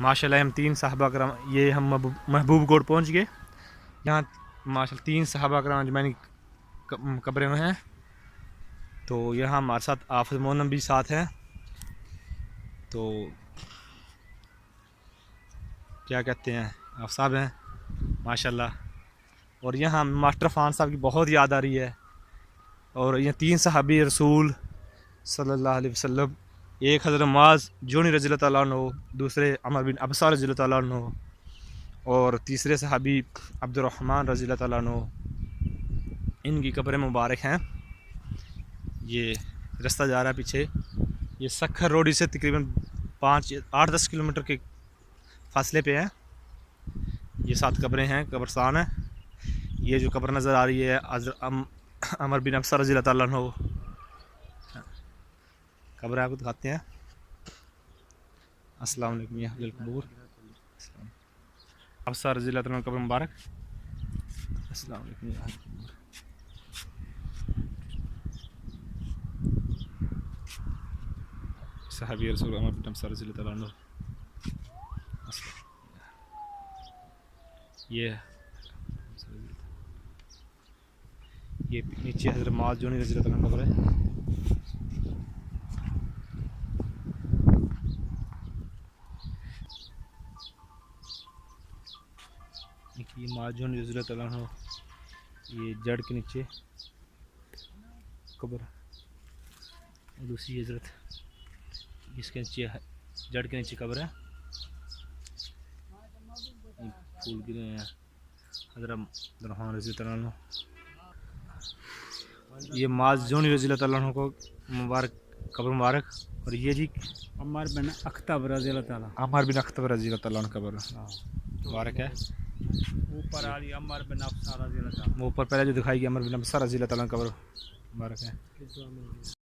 माशाल्लाह हम तीन साहबा कराम, ये हम महबूब, महबूबगढ़ पहुँच गए। यहाँ माशा तीन साहबा कराम अजमैनी कब्रें में हैं। तो यहाँ हमारे साथ आफत मोनम भी साथ हैं। तो क्या कहते हैं, आप साहब हैं, माशाल्लाह। और यहाँ मास्टर फ़ान साहब की बहुत याद आ रही है। और ये तीन सहाबी रसूल सल्लल्लाहु अलैहि वसल्लम एक हज़रत माज जोनी रज़ी तु दूसरे अमर बिन अबसा रज़ी तु और तीसरे सहाबी अब्दुलरहमान रज़ी तु इनकी कब्रें मुबारक हैं। ये रास्ता जा रहा है पीछे। ये सखर रोड से तकरीबन पाँच आठ दस किलोमीटर के फासले पे है। ये सात कब्रें हैं, कब्रस्तान है। ये जो कब्र नज़र आ रही है अमर बिन अफसर रज़ी तु कब्र आपको दिखाते हैं। अस्सलाम वालेकुम कबूर। अफसर रज़ी तु कब्र मुबारक। अस्सलाम वालेकुम, या कबूर। सहाबी रसूल अमर बिन तु ये ये नीचे हज़रत माज जोनी रज़ी तु कब्र है। ये माजून हज़रत हो ये जड़ के नीचे कब्र और दूसरी हज़रत इसके नीचे जड़ के नीचे कब्र है। फूल गिरे हैं हज़रत रहमान रज़ी हो। ये माजून रज़ी को मुबारक कब्र मुबारक। और ये जी अमर बिन अख्तब रज़ी अमर बिन अख्तर रज़ी कब्र। मुबारक है। ऊपर वाली अमर बिन अफसा रज़ी अल्लाह वो ऊपर पहले जो दिखाई गई अमर बिन सारा रज़ी अल्लाह तआला कब्र। मुबारक है।